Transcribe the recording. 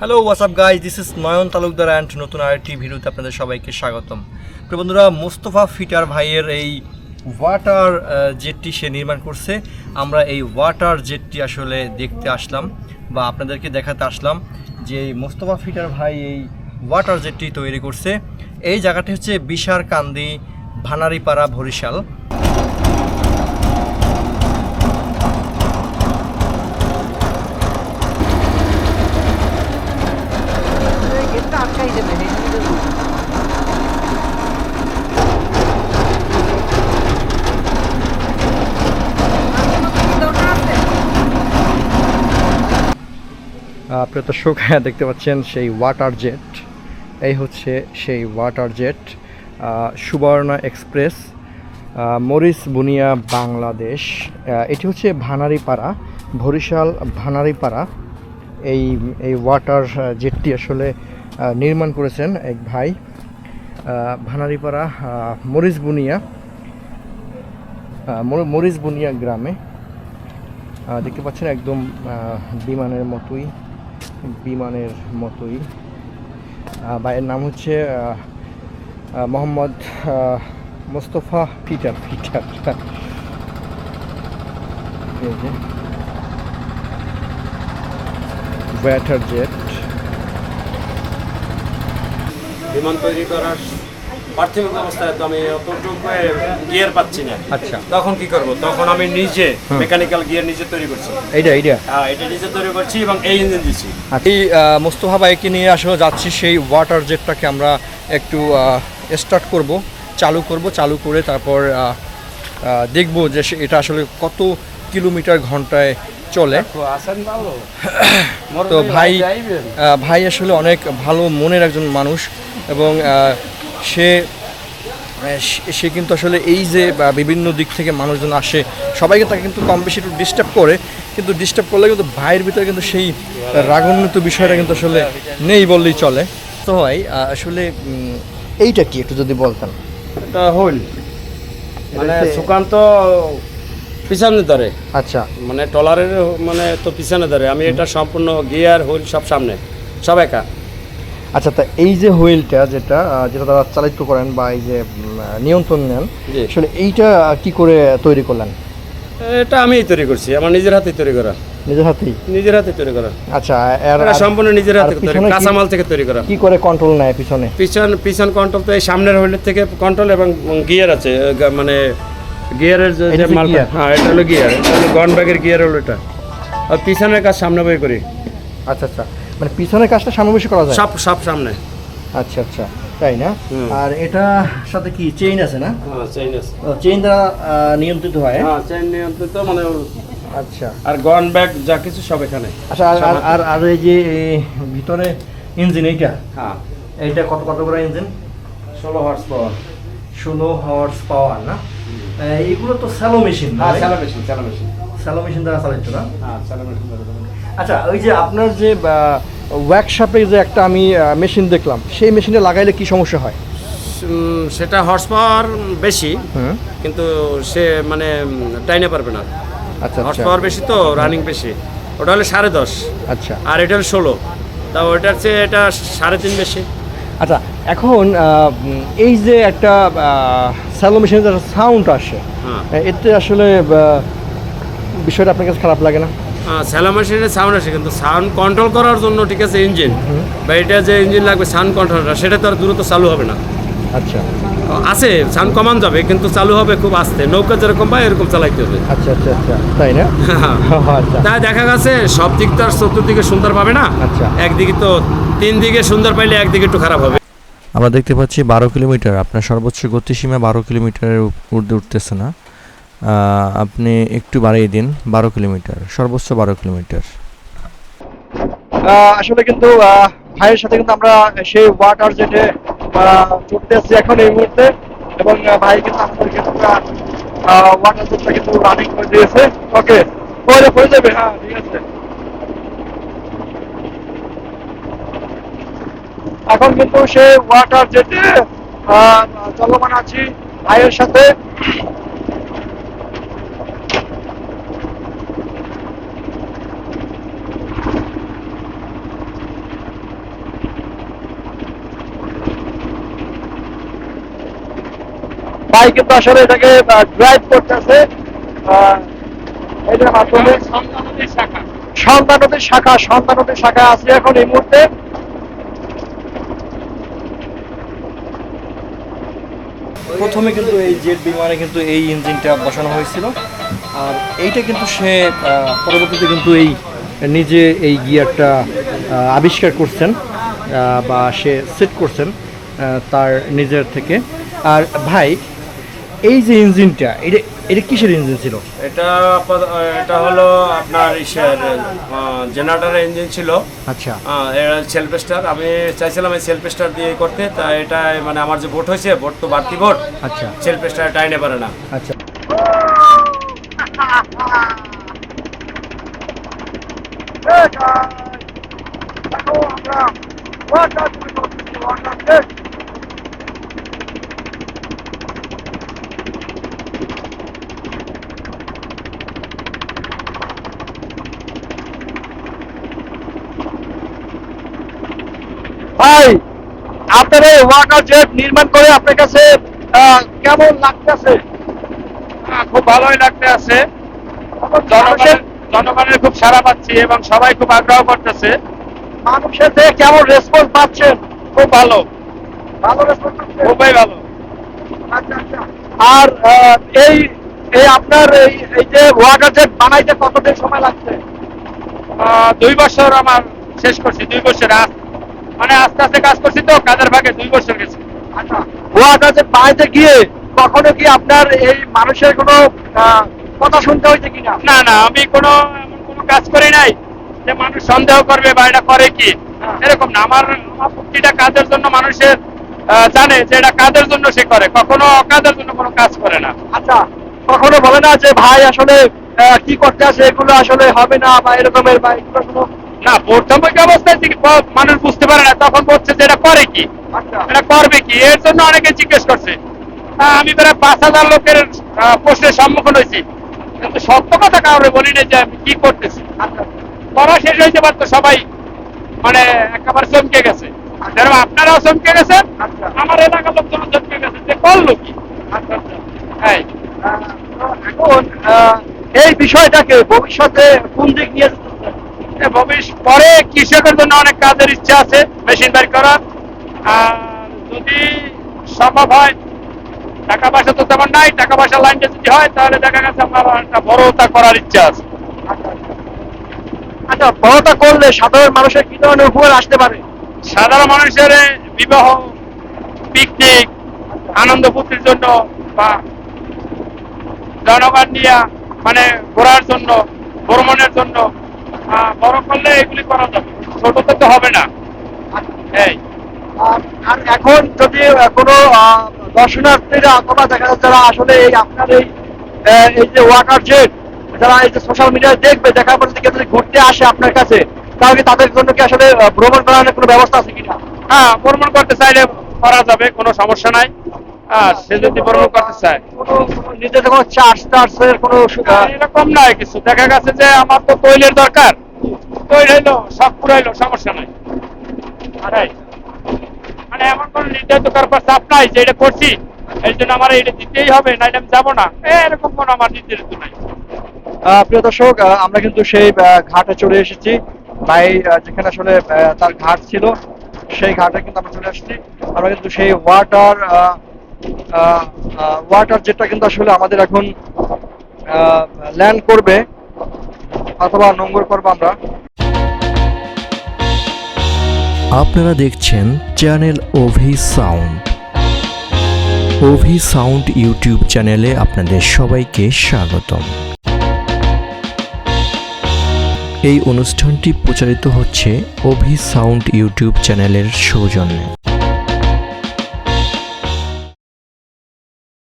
Hello WhatsApp guys this is Nayan Talukdar and নতুন আরেকটি ভিডিওতে আপনাদের সবাইকে স্বাগতম। প্রিয় বন্ধুরা, মোস্তফা ফিটার ভাইয়ের এই ওয়াটার জেটটি সে নির্মাণ করছে। আমরা এই ওয়াটার জেটটি আসলে দেখতে আসলাম বা আপনাদেরকে দেখাতে আসলাম যে মোস্তফা ফিটার ভাই এই ওয়াটার জেটটি তৈরি করছে। এই জায়গাটি হচ্ছে বিশার কান্দি ভানারিপাড়া, বরিশাল। আপনি তো শোক দেখতে পাচ্ছেন সেই ওয়াটার জেট এই হচ্ছে সেই ওয়াটার জেট সুবর্ণা এক্সপ্রেস মরিস বুনিয়া, বাংলাদেশ। এটি হচ্ছে ভানারিপাড়া, বরিশাল ভানারিপাড়া। এই এই ওয়াটার জেটটি আসলে নির্মাণ করেছেন এক ভাই ভানারিপাড়া মরিস বুনিয়া মরিস বুনিয়া গ্রামে। দেখতে পাচ্ছেন একদম বিমানের মতোই। বিমানের মতোই। ভাইয়ের নাম হচ্ছে মোহাম্মদ মোস্তফা পিটার পিটার। ব্যাটার জেট। বিমান তৈরি করার প্রাথমিক অবস্থায় তো আমি অতটুকু গিয়ার পাচ্ছি না। আচ্ছা। তখন কি করব? তখন আমি নিজে মেকানিক্যাল গিয়ার নিজে তৈরি করছি। এইটা এইটা। হ্যাঁ এটা নিজে তৈরি করছি এবং এই ইঞ্জিন দিচ্ছি এই মোস্তফা বাইকে নিয়ে আসলে যাচ্ছি সেই ওয়াটার জেটটাকে আমরা একটু স্টার্ট করব চালু করব চালু করে তারপর দেখব যে এটা আসলে কত কিলোমিটার ঘন্টায় চলে। তো ভাই ভাই আসলে অনেক ভালো মনের একজন মানুষ এবং সে সে- সে কিন্তু আসলে এই যে বা বিভিন্ন দিক থেকে মানুষজন আসে সবাইকে তাকে কিন্তু কম বেশি একটু ডিস্টার্ব করে কিন্তু ডিস্টার্ব করলে কিন্তু ভাইয়ের ভিতরে কিন্তু সেই রাগান্বিত বিষয়টা কিন্তু আসলে নেই বললেই চলে। তো ভাই আহ, আসলে এইটা কি একটু যদি বলতেন? এটা হইল। মানে সুকান্ত পিছনে ধরে। আচ্ছা। মানে টলারের মানে তো পিছনে ধরে। আমি এটা সম্পূর্ণ গিয়ার হুইল সব সামনে। সব একা। আচ্ছা তা এই যে হুইলটা যেটা যেটা তারা চালিত করেন বা এই যে নিয়ন্ত্রণ নেন আসলে এইটা কি করে তৈরি করলেন? এটা আমিই তৈরি করছি আমার নিজের হাতে তৈরি করা। নিজের হাতেই? নিজের হাতে তৈরি করা। আচ্ছা এটা সম্পূর্ণ নিজের হাতে তৈরি কাঁচামাল থেকে তৈরি করা। কি করে কন্ট্রোল নেয় পিছনে? পিছন পিছন কন্ট্রোল তো এই সামনের হুইলের থেকে কন্ট্রোল এবং গিয়ার আছে মানে গিয়ারের যে মালটা হ্যাঁ এটা হলো গিয়ার এটা হলো গন ব্যাগের গিয়ার হলো এটা। আর পিছনের কাজ সামনে বই করি। আচ্ছা আচ্ছা। মানে পিছনের কাজটা সামনাবেশি করা যায়? সব সব সামনে। আচ্ছা আচ্ছা। তাই না? আর এটা সাথে কি চেইন আছে না? হ্যাঁ চেইন আছে। চেইন দ্বারা নিয়ন্ত্রিত হয় হ্যাঁ? চেইন নিয়ন্ত্রিত মানে আচ্ছা। আর গন ব্যাগ যা কিছু সব এখানে। আচ্ছা আর আর- আর এই যে ভিতরে ইঞ্জিন এইটা? হ্যাঁ। এইটা কত কত করে ইঞ্জিন ষোলো হর্স পাওয়ার ষোলো হর্স পাওয়ার না এগুলো তো স্যালো মেশিন হ্যাঁ চালা মেশিন চালা মেশিন স্যালো মেশিন দ্বারা চালিত না? হ্যাঁ চালা মেশিন আচ্ছা ওই যে আপনার যে ওয়ার্কশপে যে একটা আমি মেশিন দেখলাম সেই মেশিনে লাগাইলে কি সমস্যা হয়? সেটা হর্স পাওয়ার বেশি কিন্তু সে মানে টাইনে পারবে না। আচ্ছা হর্স আচ্ছা। পাওয়ার বেশি তো রানিং বেশি। ওটা হলে সাড়ে দশ। আচ্ছা। আর এটা হলো ষোলো। তা ওটার চেয়ে এটা সাড়ে তিন বেশি। আচ্ছা এখন এই যে একটা স্যালো মেশিনের সাউন্ড আসে হ্যাঁ। এতে আসলে বিষয়টা আপনার কাছে খারাপ লাগে না? স্যালো মেশিনের সাউন্ড আসে কিন্তু সাউন্ড কন্ট্রোল করার জন্য ঠিক আছে ইঞ্জিন বা এটা যে ইঞ্জিন লাগবে সাউন্ড কন্ট্রোলটা সেটা তো আর দ্রুত চালু হবে না। আচ্ছা। আছে সাউন্ড কমান যাবে কিন্তু চালু হবে খুব আস্তে। নৌকা যেরকম পায় এরকম চালাইতে হবে। আচ্ছা আচ্ছা আচ্ছা। তাই না? আচ্ছা। তাই দেখা গেছে সব দিক তো আর চতুর্দিকে সুন্দর পাবে না। আচ্ছা। একদিকে তো তিন দিকে সুন্দর পাইলে একদিকে একটু খারাপ হবে। আমরা দেখতে পাচ্ছি বারো কিলোমিটার। আপনার সর্বোচ্চ গতিসীমা বারো কিলোমিটারের ঊর্ধ্বে উঠতেছে না। আপনি একটু বাড়িয়ে দিন, বারো কিলোমিটার, সর্বোচ্চ বারো কিলোমিটার। আসলে কিন্তু ভাইয়ের সাথে কিন্তু আমরা সেই ওয়াটার জেটে চড়তে আসছি এখন এই মুহূর্তে। এবং ভাই কিন্তু আমাদেরকে ওয়াটার জেটটা কিন্তু রানিং করে দিয়েছে। ওকে হয়ে যাবে হ্যাঁ ঠিক আছে। এখন কিন্তু সে ওয়াটার জেটে চলমান আছি ভাইয়ের সাথে। ভাই কিন্তু আসলে এটাকে ড্রাইভ করতেছে এটার নদীর শাখা সন্ধ্যা নদীর শাখা আছে এখন এই মুহূর্তে। প্রথমে কিন্তু এই জেট বিমানে কিন্তু এই ইঞ্জিনটা বসানো হয়েছিল। আর এইটা কিন্তু সে পরবর্তীতে কিন্তু এই নিজে এই গিয়ারটা আবিষ্কার করছেন বা সে সেট করছেন তার নিজের থেকে। আর ভাই এই যে ইঞ্জিনটা এটা এটা কিসের ইঞ্জিন ছিল? এটা এটা হলো আপনার ইসের জেনারেটারের ইঞ্জিন ছিল। আচ্ছা। এটা সেলফ স্টার আমি চাইছিলাম এই সেলফ স্টার দিয়ে করতে তা এটা মানে আমার যে ভোট হয়েছে ভোট তো বাড়তি ভোট। আচ্ছা। সেলফ স্টার টাইনে পারে না। আচ্ছা। ভাই আপনার এই ওয়াটার জেট নির্মাণ করে আপনার কাছে কেমন লাগতেছে? খুব ভালোই লাগতে আছে জনগণের জনগণের খুব সারা পাচ্ছি এবং সবাই খুব আগ্রহ করতেছে। মানুষের থেকে কেমন রেসপন্স পাচ্ছেন? খুব ভালো। ভালো রেসপন্স খুবই ভালো। আর আহ, এই এই আপনার এই এই যে ওয়াটার জেট বানাইতে কতদিন সময় লাগছে? দুই বছর আমার শেষ করছি দুই বছর আস- মানে আস্তে আস্তে কাজ করছি তো কাজের ভাগে দুই বছর গেছে। আচ্ছা ওয়াটার জেট বানাইতে গিয়ে কখনো কি আপনার এই মানুষের কোনো কথা শুনতে হয়েছে কিনা? না না আমি কোনো এমন কোনো কাজ করি নাই যে মানুষ সন্দেহ করবে বা এটা করে কি। এরকম না আমার আমার প্রতিটা কাজের জন্য মানুষের জানে যে এটা কাজের জন্য সে করে কখনো অকাজের জন্য কোনো কাজ করে না। আচ্ছা কখনো বলে না যে ভাই আসলে কি করতে আসে এগুলো আসলে হবে না বা এরকমের বা এগুলো কোনো না প্রাথমিক অবস্থায় মানুষ বুঝতে পারে না। তখন বলছে যে এটা করে কি? আচ্ছা। এটা করবে কি? এর জন্য অনেকে জিজ্ঞেস করছে। আমি প্রায় পাঁচ হাজার লোকের প্রশ্নের সম্মুখীন হয়েছি। কিন্তু সত্য কথা কাউরে বলি না যে আমি কি করতেছি। আচ্ছা। করা শেষ হয়েছে পারতো সবাই মানে একেবারে চমকে গেছে। আপনারাও চমকে গেছেন আচ্ছা। আমার এলাকার লোকজন চমকে গেছে। যে করল কি? আচ্ছা আচ্ছা। তো এখন এই বিষয়টাকে ভবিষ্যতে কোন দিক নিয়ে পরে কৃষকের জন্য অনেক কাজের ইচ্ছা আছে মেশিন বের করার। আর যদি সম্ভব হয় টাকা পয়সা তো তেমন নাই টাকা পয়সা লাইনটা যদি হয় তাহলে দেখা গেছে আমার একটা বড়তা করার ইচ্ছা আছে। আচ্ছা বড়টা করলে সাধারণ মানুষের কি ধরনের উপকার আসতে পারে? সাধারণ মানুষের বিবাহ পিকনিক আনন্দ ফুর্তির জন্য বা জনগণ নিয়ে মানে ঘোরার জন্য ভ্রমণের জন্য বড় করলে এগুলি করা যাবে ছোটতে তো হবে না। এই। আর এখন যদি কোনো দর্শনার্থীরা অথবা দেখা যাচ্ছে যারা আসলে এই আপনার এই এই যে ওয়াটার জেট যারা এই যে সোশ্যাল মিডিয়ায় দেখবে দেখার পর যদি ঘুরতে আসে আপনার কাছে তাহলে তাদের জন্য কি আসলে ভ্রমণ করানোর কোনো ব্যবস্থা আছে কিনা? হ্যাঁ ভ্রমণ করতে চাইলে করা যাবে কোনো সমস্যা নাই। হ্যাঁ সে যদি ভ্রমণ করতে চায়। নিজেদের কোনো চার্জ টার্জের কোনো এরকম নয় কিছু। দেখা গেছে যে আমার তো তৈলের দরকার। তৈল হইল সব পুরাইলো সমস্যা নাই। আরে, মানে এমন কোন নির্ধারিত করার পর চাপ নাই যে এটা করছি এই জন্য আমার এটা দিতেই হবে নাইলে আমি যাব না। এরকম কোনো আমার নির্ধারিত নাই। প্রিয় দর্শক আমরা কিন্তু সেই ঘাটে চলে এসেছি। ভাই যেখানে আসলে তার ঘাট ছিল সেই ঘাটে কিন্তু আমরা চলে আসছি। আমরা কিন্তু সেই ওয়াটার ওয়াটার যেটা কিন্তু আসলে আমাদের এখন ল্যান্ড করবে, অথবা নোংর করব আমরা। আপনারা দেখছেন channel Ovi sound. Ovi sound YouTube চ্যানেলে আপনাদের সবাইকে স্বাগতম। এই অনুষ্ঠানটি প্রচারিত হচ্ছে ওভি সাউন্ড ইউটিউব চ্যানেলের সৌজন্যে।